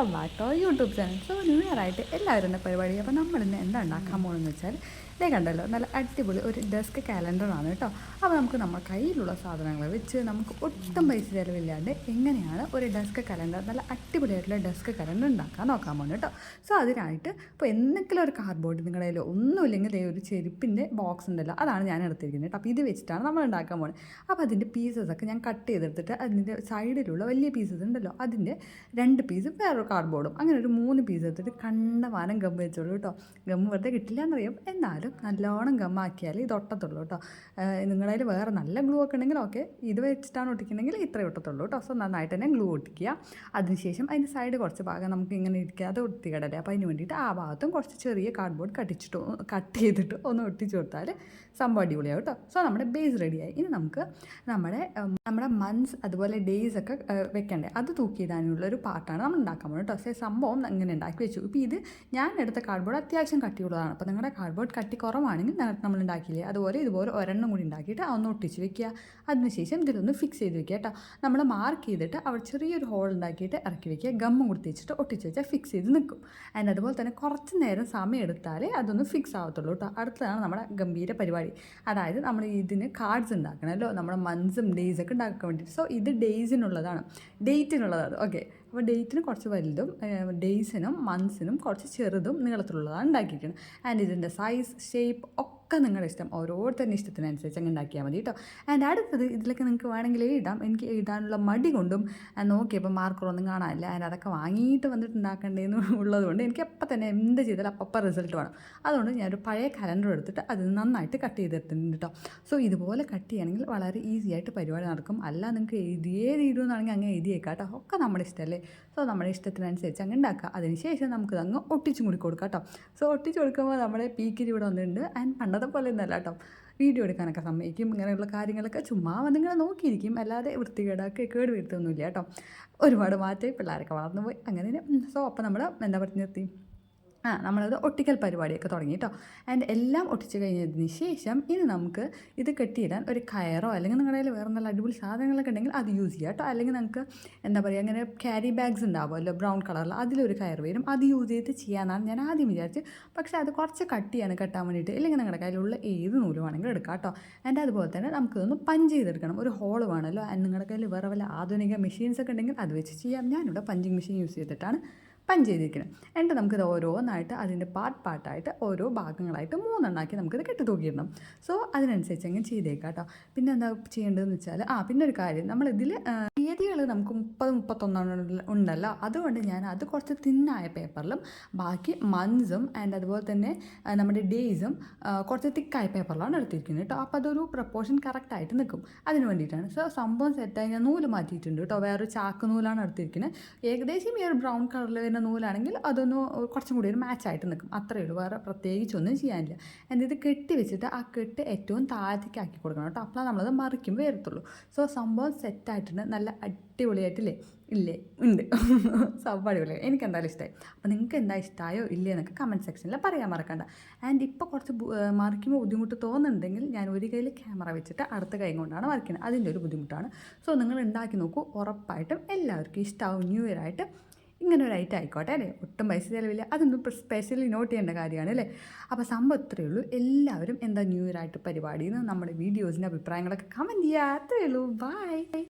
Welcome back to YouTube channel so new year ആയിട്ട് എല്ലാവരും പരിപാടി. അപ്പോൾ നമ്മൾ ഇന്ന് എന്താ ഉണ്ടാക്കാൻ പോകണമെന്ന് വെച്ചാൽ ഇതേ കണ്ടല്ലോ നല്ല അടിപൊളി ഒരു ഡെസ്ക് കാലണ്ടറാണ് കേട്ടോ. അപ്പോൾ നമുക്ക് നമ്മുടെ കയ്യിലുള്ള സാധനങ്ങൾ വെച്ച് നമുക്ക് ഒട്ടും പൈസ ചിലവില്ലാണ്ട് എങ്ങനെയാണ് ഒരു ഡെസ്ക് കലണ്ടർ നല്ല അടിപൊളിയായിട്ടുള്ള ഡെസ്ക് കലണ്ടർ ഉണ്ടാക്കാൻ നോക്കാൻ പോകുന്നത് കേട്ടോ. സോ അതിനായിട്ട് ഇപ്പോൾ എന്തെങ്കിലും ഒരു കാർഡ്ബോർഡ് നിങ്ങളുടെ കയ്യിൽ ഒന്നുമില്ലെങ്കിൽ ദേ ഒരു ചെരുപ്പിന്റെ ബോക്സ് ഉണ്ടല്ലോ അതാണ് ഞാൻ എടുത്തിരിക്കുന്നത് കേട്ടോ. അപ്പോൾ ഇത് വെച്ചിട്ടാണ് നമ്മൾ ഉണ്ടാക്കാൻ പോകുന്നത് അപ്പോൾ അതിന്റെ പീസസ് ഒക്കെ ഞാൻ കട്ട് ചെയ്തെടുത്തിട്ട് അതിന്റെ സൈഡിലുള്ള വലിയ പീസസ് ഉണ്ടല്ലോ അതിന്റെ രണ്ട് പീസ് വേറൊരു കാർഡ്ബോർഡും അങ്ങനെ ഒരു മൂന്ന് പീസ് എടുത്തിട്ട് കണ്ടമാനം ഗം വെച്ചോളൂ കേട്ടോ. ഗം വെറുതെ കിട്ടില്ല എന്നറിയാം എന്നാലും നല്ലോണം ഗമ്മാക്കിയാൽ ഇത് ഒട്ടത്തുള്ളൂ കേട്ടോ. നിങ്ങളുടെ കയ്യിൽ വേറെ നല്ല ഗ്ലൂ ഒക്കെ ഉണ്ടെങ്കിൽ ഓക്കെ ഇത് വെച്ചിട്ടാണ് ഒട്ടിക്കുന്നെങ്കിൽ ഇത്രേ ഒട്ടത്തുള്ളൂ കേട്ടോ. സോ നന്നായിട്ട് തന്നെ ഗ്ലൂ ഒട്ടിക്കുക. അതിനുശേഷം അതിന്റെ സൈഡ് കുറച്ച് ഭാഗം നമുക്ക് ഇങ്ങനെ ഇരിക്കാതെ ഒട്ടിക്കടല്ലേ അപ്പോൾ അതിന് വേണ്ടിയിട്ട് ആ ഭാഗത്തും കുറച്ച് ചെറിയ കാർഡ്ബോർഡ് കട്ടിച്ചിട്ട് കട്ട് ചെയ്തിട്ട് ഒന്ന് ഒട്ടിച്ച് കൊടുത്താൽ സംഭവം അടിപൊളിയാവും കേട്ടോ. സോ നമ്മുടെ ബേസ് റെഡിയായി ഇനി നമുക്ക് നമ്മുടെ നമ്മുടെ മന്ത്സ് അതുപോലെ ഡേയ്സ് ഒക്കെ വെക്കണ്ടേ. അത് തൂക്കിയിടാനുള്ള ഒരു പാർട്ടാണ് നമ്മൾ ഉണ്ടാക്കാൻ കേട്ടോ. സേ സംഭവം ഇങ്ങനെ ഉണ്ടാക്കി വെച്ചു. ഇപ്പോൾ ഇത് ഞാൻ എടുത്ത കാർഡ്ബോർഡ് അത്യാവശ്യം കട്ടിയുള്ളതാണ്. അപ്പോൾ നിങ്ങളുടെ കാർഡ്ബോർഡ് കട്ടി കുറവാണെങ്കിൽ നമ്മൾ ഉണ്ടാക്കിയില്ലേ? അതുപോലെ ഇതുപോലെ ഒരെണ്ണം കൂടി ഉണ്ടാക്കിയിട്ട് അതൊന്ന് ഒട്ടിച്ച് വെക്കുക. അതിനുശേഷം ഇതിലൊന്ന് ഫിക്സ് ചെയ്ത് വെക്കുക കേട്ടോ. നമ്മൾ മാർക്ക് ചെയ്തിട്ട് അവിടെ ചെറിയൊരു ഹോൾ ഉണ്ടാക്കിയിട്ട് ഇറക്കി വെക്കുക. ഗമ്മും കൊടുത്ത് വെച്ചിട്ട് ഒട്ടിച്ച് വെച്ചാൽ ഫിക്സ് ചെയ്ത് നിൽക്കും. ആൻഡ് അതുപോലെ തന്നെ കുറച്ച് നേരം സമയം എടുത്താലേ അതൊന്ന് ഫിക്സ് ആവത്തുള്ളൂ കേട്ടോ. അടുത്തതാണ് നമ്മുടെ ഗംഭീര പരിപാടി. അതായത് നമ്മൾ ഇതിന് കാർഡ്സ് ഉണ്ടാക്കണമല്ലോ. നമ്മുടെ മന്ത്സും ഡേയ്സൊക്കെ ഉണ്ടാക്കാൻ വേണ്ടിയിട്ട്. സോ ഇത് ഡേയ്സിനുള്ളതാണ് ഡേറ്റിനുള്ളതാണ് ഓക്കെ അപ്പോൾ ഡേറ്റിന് കുറച്ച് വലുതും ഡേയ്സിനും മന്ത്സിനും കുറച്ച് ചെറുതും നീളത്തിലുള്ളതാണ് ഉണ്ടാക്കിയിരിക്കുന്നത്. ആൻഡ് ഇതിന്റെ സൈസ് ഷേപ്പ് ഒക്കെ നിങ്ങളുടെ ഇഷ്ടം. ഓരോരുത്തരുടെ ഇഷ്ടത്തിനനുസരിച്ച് അങ്ങ് ഉണ്ടാക്കിയാൽ മതി കേട്ടോ. ആൻഡ് അടുത്തത് ഇതിലൊക്കെ നിങ്ങൾക്ക് വേണമെങ്കിൽ എഴുതാം. എനിക്ക് എഴുതാനുള്ള മടി കൊണ്ടും നോക്കിയപ്പോൾ മാർക്കറൊന്നും കാണാനില്ല. ആൻഡ് അതൊക്കെ വാങ്ങിയിട്ട് വന്നിട്ട് ഉണ്ടാക്കേണ്ടതെന്ന് ഉള്ളതുകൊണ്ട് എനിക്ക് അപ്പം തന്നെ എന്ത് ചെയ്താലും അപ്പം റിസൾട്ട് വേണം. അതുകൊണ്ട് ഞാനൊരു പഴയ കലണ്ടർ എടുത്തിട്ട് അത് നന്നായിട്ട് കട്ട് ചെയ്തെടുത്തിട്ടുണ്ട് കേട്ടോ. സോ ഇതുപോലെ കട്ട് ചെയ്യുകയാണെങ്കിൽ വളരെ ഈസി ആയിട്ട് പരിപാടി നടക്കും. അല്ല നിങ്ങൾക്ക് എഴുതിയേ തീരുമെന്നാണെങ്കിൽ അങ്ങ് എഴുതിയേക്കാം കേട്ടോ. ഒക്കെ നമ്മുടെ ഇഷ്ടമല്ലേ? സോ നമ്മുടെ ഇഷ്ടത്തിനനുസരിച്ച് അങ്ങ് ഉണ്ടാക്കുക. അതിനുശേഷം നമുക്ക് അങ്ങ് ഒട്ടിച്ചും കൂടി കൊടുക്കാം കേട്ടോ. സോ ഒട്ടിച്ച് കൊടുക്കുമ്പോൾ നമ്മുടെ പീക്കിരി ഇവിടെ വന്നിട്ടുണ്ട്. ആൻഡ് പണ്ടത്തെ പോലെ ഒന്നല്ല കേട്ടോ. വീഡിയോ എടുക്കാനൊക്കെ സമ്മതിക്കും. ഇങ്ങനെയുള്ള കാര്യങ്ങളൊക്കെ ചുമ്മാ വന്നിങ്ങനെ നോക്കിയിരിക്കും. അല്ലാതെ വൃത്തികേടാക്കി കേട് വരുത്തൊന്നുമില്ല കേട്ടോ. ഒരുപാട് മാറ്റം പിള്ളേരൊക്കെ വളർന്നു പോയി. അങ്ങനെ സോ അപ്പോൾ നമ്മൾ എന്താ പറഞ്ഞു നിർത്തി. ആ നമ്മളത് ഒട്ടിക്കൽ പരിപാടിയൊക്കെ തുടങ്ങി കേട്ടോ ആൻഡ് എല്ലാം ഒട്ടിച്ച് കഴിഞ്ഞതിന് ശേഷം ഇനി നമുക്ക് ഇത് കെട്ടിയിടാൻ ഒരു കയറോ അല്ലെങ്കിൽ നിങ്ങളുടെ കയ്യിൽ വേറെ നല്ല അടിപൊളി സാധനങ്ങളൊക്കെ ഉണ്ടെങ്കിൽ അത് യൂസ് ചെയ്യാം കേട്ടോ അല്ലെങ്കിൽ നമുക്ക് എന്താ പറയുക അങ്ങനെ ക്യാരി ബാഗ്സ് ഉണ്ടാവുമല്ലോ ബ്രൗൺ കളറിൽ അതിലൊരു കയർ വരും. അത് യൂസ് ചെയ്ത് ചെയ്യാമെന്നാണ് ഞാൻ ആദ്യം വിചാരിച്ച് പക്ഷേ അത് കുറച്ച് കട്ടിയാണ് കെട്ടാൻ വേണ്ടിയിട്ട് അല്ലെങ്കിൽ നിങ്ങളുടെ കയ്യിലുള്ള ഏത് നൂൽ വേണമെങ്കിലും എടുക്കാം കേട്ടോ ആൻഡ് അതുപോലെ തന്നെ നമുക്കിതൊന്ന് പഞ്ച് ചെയ്തെടുക്കണം. ഒരു ഹോൾ വേണമല്ലോ. ആൻഡ് നിങ്ങളുടെ കയ്യിൽ വേറെ വല്ല ആധുനിക മെഷീൻസ് ഒക്കെ ഉണ്ടെങ്കിൽ അത് വെച്ച് ചെയ്യാം. ഞാനിവിടെ പഞ്ചിങ് മെഷീൻ യൂസ് ചെയ്തിട്ടാണ് പഞ്ച് ചെയ്തിരിക്കണം. എന്നിട്ട് നമുക്കിത് ഓരോന്നായിട്ട് അതിന്റെ പാർട്ട് പാർട്ടായിട്ട് ഓരോ ഭാഗങ്ങളായിട്ട് മൂന്നെണ്ണാക്കി നമുക്കിത് കെട്ടി തൂക്കിയിടണം. സോ അതിനനുസരിച്ച് അങ്ങ് ചെയ്തേക്കാം കേട്ടോ പിന്നെ എന്താ ചെയ്യേണ്ടതെന്ന് വെച്ചാൽ ആ പിന്നെ ഒരു കാര്യം നമ്മളിതിൽ തീയതികൾ നമുക്ക് മുപ്പത് മുപ്പത്തൊന്നെണ്ണം ഉണ്ടല്ലോ. അതുകൊണ്ട് ഞാൻ അത് കുറച്ച് തിന്നായ പേപ്പറിലും ബാക്കി മന്ത്സും ആൻഡ് അതുപോലെ തന്നെ നമ്മുടെ ഡേയ്സും കുറച്ച് തിക്കായ പേപ്പറിലാണ് എടുത്തിരിക്കുന്നത് കേട്ടോ അപ്പോൾ അതൊരു പ്രപ്പോർഷൻ കറക്റ്റായിട്ട് നിൽക്കും. അതിന് വേണ്ടിയിട്ടാണ്. സോ സംഭവം സെറ്റായി ഞാൻ നൂൽ മാറ്റിയിട്ടുണ്ട് കേട്ടോ വേറൊരു ചാക്ക് നൂലാണ് എടുത്തിരിക്കുന്നത്. ഏകദേശം ഈ ഒരു ബ്രൗൺ കളറിൽ വരുന്ന നൂലാണെങ്കിൽ അതൊന്ന് കുറച്ചും കൂടി ഒരു മാച്ചായിട്ട് നിൽക്കും. അത്രയേ ഉള്ളൂ. വേറെ പ്രത്യേകിച്ചൊന്നും ചെയ്യാനില്ല. എന്നിട്ട് കെട്ടി വെച്ചിട്ട് ആ കെട്ട് ഏറ്റവും താഴത്തേക്ക് ആക്കി കൊടുക്കണം കേട്ടോ. അപ്പോൾ നമ്മളത് മറിക്കുമ്പോൾ വരത്തുള്ളൂ. സോ സംഭവം സെറ്റായിട്ടുണ്ട് നല്ല അടിപൊളിയായിട്ടില്ലേ? ഇല്ലേ? ഉണ്ട്. സംഭവം അടിപൊളിയായി. എനിക്ക് എന്തായാലും ഇഷ്ടമായി അപ്പോൾ നിങ്ങൾക്ക് എന്താ ഇഷ്ടമായോ ഇല്ലേ എന്നൊക്കെ കമന്റ് സെക്ഷനിൽ പറയാൻ മറക്കണ്ട. ആൻഡ് ഇപ്പോൾ കുറച്ച് മറിക്കുമ്പോൾ ബുദ്ധിമുട്ട് തോന്നുന്നുണ്ടെങ്കിൽ ഞാൻ ഒരു കയ്യിൽ ക്യാമറ വെച്ചിട്ട് അടുത്ത കൈ കൊണ്ടാണ് മറിക്കുന്നത് അതിന്റെ ഒരു ബുദ്ധിമുട്ടാണ്. സോ നിങ്ങൾ ഉണ്ടാക്കി നോക്കൂ. ഉറപ്പായിട്ടും എല്ലാവർക്കും ഇഷ്ടമാവും ന്യൂ ഇയർ ആയിട്ട് ഇങ്ങനെ ഒരു ഐറ്റം ആയിക്കോട്ടെ അല്ലേ? ഒട്ടും പൈസ ചിലവില്ല. അതൊന്നും സ്പെഷ്യലി നോട്ട് ചെയ്യേണ്ട കാര്യമാണ് അല്ലേ? അപ്പോൾ സംഭവം ഇത്രയേ ഉള്ളൂ. എല്ലാവരും എന്താ ന്യൂ ഇയർ ആയിട്ട് പരിപാടി നിന്ന് നമ്മുടെ വീഡിയോസിന്റെ അഭിപ്രായങ്ങളൊക്കെ കമന്റ് ചെയ്യുക. ഉള്ളൂ. ബൈ